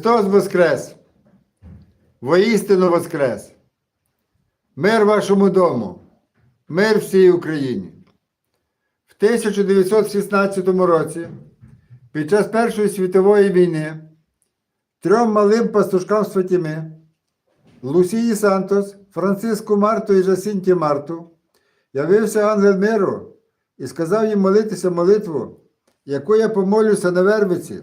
Христос Воскрес! Воістину Воскрес! Мир вашому дому! Мир всій Україні! В 1916 році, під час Першої світової війни, трьом малим пастушкам з Фатіми, Лусії Сантос, Франциску Марту і Жасінті Марту, явився ангел миру і сказав їм молитися молитву, яку я помолюся на Вервиці,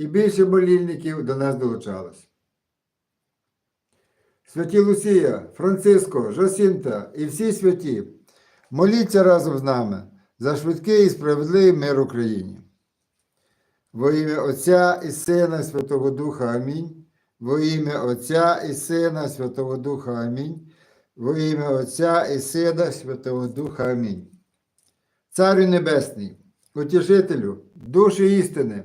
і більше молільників до нас долучалось. Святі Лусія, Франциско, Жосінта і всі святі, моліться разом з нами за швидкий і справедливий мир Україні. Во ім'я Отця і Сина і Святого Духа Амінь. Во ім'я Отця і Сина Святого Духа Амінь. Во ім'я Отця і Сина Святого Духа Амінь. Царю Небесний, утішителю, душі істини,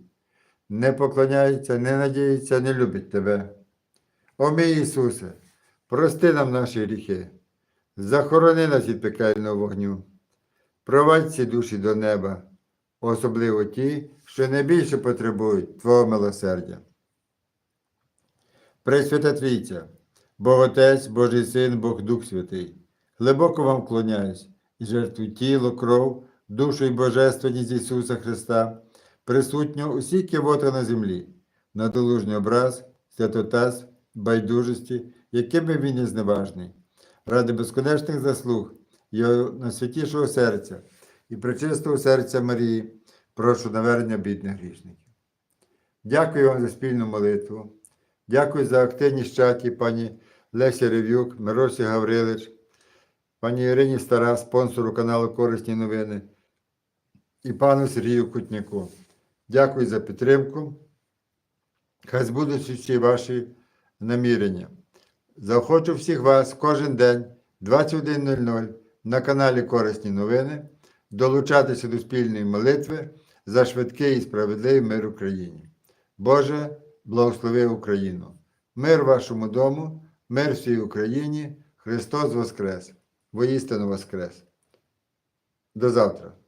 не поклоняється, не надіється, не любить Тебе. О мій Ісусе, прости нам наші гріхи, захорони нас від пекельного вогню, провадь ці душі до неба, особливо ті, що найбільше потребують Твого милосердя. Пресвята Трійця, Бог Отець, Божий Син, Бог Дух Святий, глибоко вам вклоняюсь і жертвую тіло, кров, душу і божественність Ісуса Христа, присутнього усі кивоти на землі, надолужний образ, святотаз, байдужості, якими він є зневажний, ради безконечних заслуг Його найсвятішого серця і пречистого серця Марії, прошу навернення бідних грішників. Дякую вам за спільну молитву. Дякую за активність чаті пані Лесі Рев'юк, Миросі Гаврилич, пані Ірині Стара, спонсору каналу Корисні новини і пану Сергію Кутняку. Дякую за підтримку. Хай збудуть всі ваші намірення. Заохочу всіх вас кожен день 21.00 на каналі Корисні новини долучатися до спільної молитви за швидкий і справедливий мир Україні. Боже, благослови Україну! Мир вашому дому, мир всій Україні, Христос Воскрес! Воістину Воскрес! До завтра!